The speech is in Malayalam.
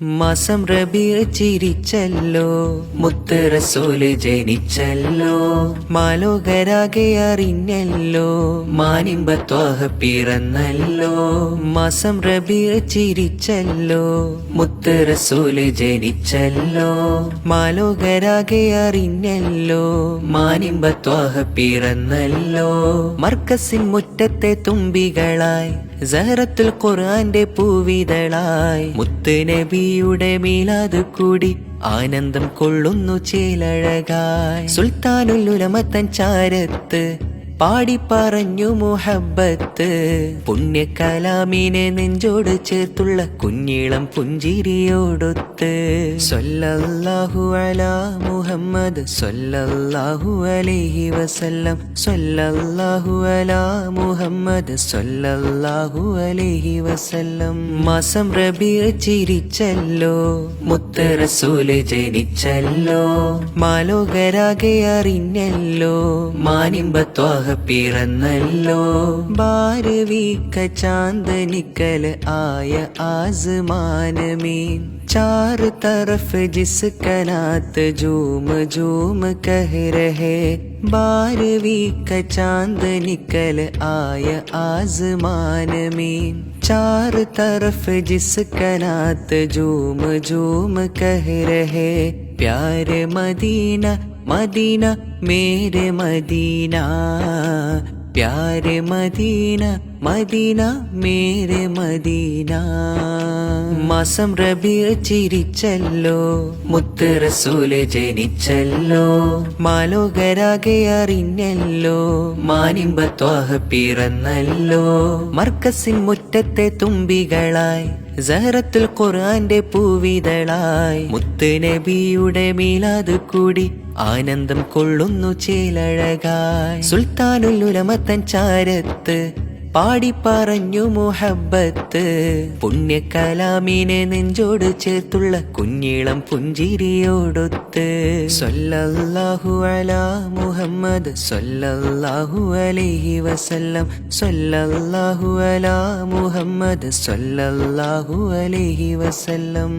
മാസം റബിയ ചിരിച്ചല്ലോ മുത്ത് റസൂൽ ജനിച്ചല്ലോ മാലോകരാകെ അറിഞ്ഞല്ലോ മാനിമ്പത്വാഹ പിറന്നല്ലോ മാസം റബിയ ചിരിച്ചല്ലോ മുത്ത് റസൂൽ ജനിച്ചല്ലോ മാലോകരാകെ അറിഞ്ഞല്ലോ മാനിമ്പത്വാഹ പിറന്നല്ലോ മർക്കസിൻ മുറ്റത്തെ തുമ്പികളായി സഹറത്തുൽ ഖുർആന്റെ പൂവിതളായി. മുത്ത് നബിയുടെ മീലാത് കൂടി ആനന്ദം കൊള്ളുന്നു ചേലഴകായി. സുൽത്താനുൽ ഉലമത്തൻ ചാരത്ത് പാടി പറഞ്ഞു മുഹബത്ത്. പുണ്യകലാമിനെ നെഞ്ചോട് ചേർത്തുള്ള കുഞ്ഞിളം പുഞ്ചിരിയോടൊത്ത്. സല്ലല്ലാഹു അലാ മുഹമ്മദ് സല്ലല്ലാഹു അലൈഹി വസല്ലം. സല്ലല്ലാഹു അലാ മുഹമ്മദ് സല്ലല്ലാഹു അലൈഹി വസല്ലം. മാസം റബി ചിരിച്ചല്ലോ മുത്തറസൂൽ ജനിച്ചല്ലോ. മാലോകരാകെ അറിഞ്ഞല്ലോ മാനിമ്പ ത്വാഹ പിറന്നല്ലോ ഭാരവീക്ക ചാന്തനിക്കൽ ആയ ആസ്മാനമീൻ चार तरफ जिसका नात झूम झूम कह रहे बारहवीं का चांद निकल आया आसमान में चार तरफ जिसका नात झूम झूम कह रहे प्यारे मदीना मदीना मेरे मदीना प्यारे मदीना മദീന മേരെ മദീന. മാസം റബിയ ചിരിച്ചല്ലോ മുത്ത് റസൂൽ ജനിച്ചല്ലോ. മാലോകരാകെ അറിഞ്ഞല്ലോ മാനിമ്പത്വാഹ പിറന്നല്ലോ. മർക്കസിൻ മുറ്റത്തെ തുമ്പികളായി സഹറത്തുൽ ഖുർആന്റെ പൂവിതളായി. മുത്ത് നബിയുടെ മീലാത് കൂടി ആനന്ദം കൊള്ളുന്നു ചേലഴകായി. സുൽത്താനുൽ ഉലമത്തൻ ചാരത്ത് പാടി പറഞ്ഞു മുഹബത്ത്. പുണ്യകലാമിനെ നെഞ്ചോട് ചേർത്തുള്ള കുഞ്ഞിളം പുഞ്ചിരിയോടൊത്ത്. സൊല്ലാഹു അലാ മുഹമ്മദ് സൊല്ലാഹു അലൈഹി വസല്ലം. സൊല്ലാഹു അലാ മുഹമ്മദ് സൊല്ലാഹു അലൈഹി വസല്ലം.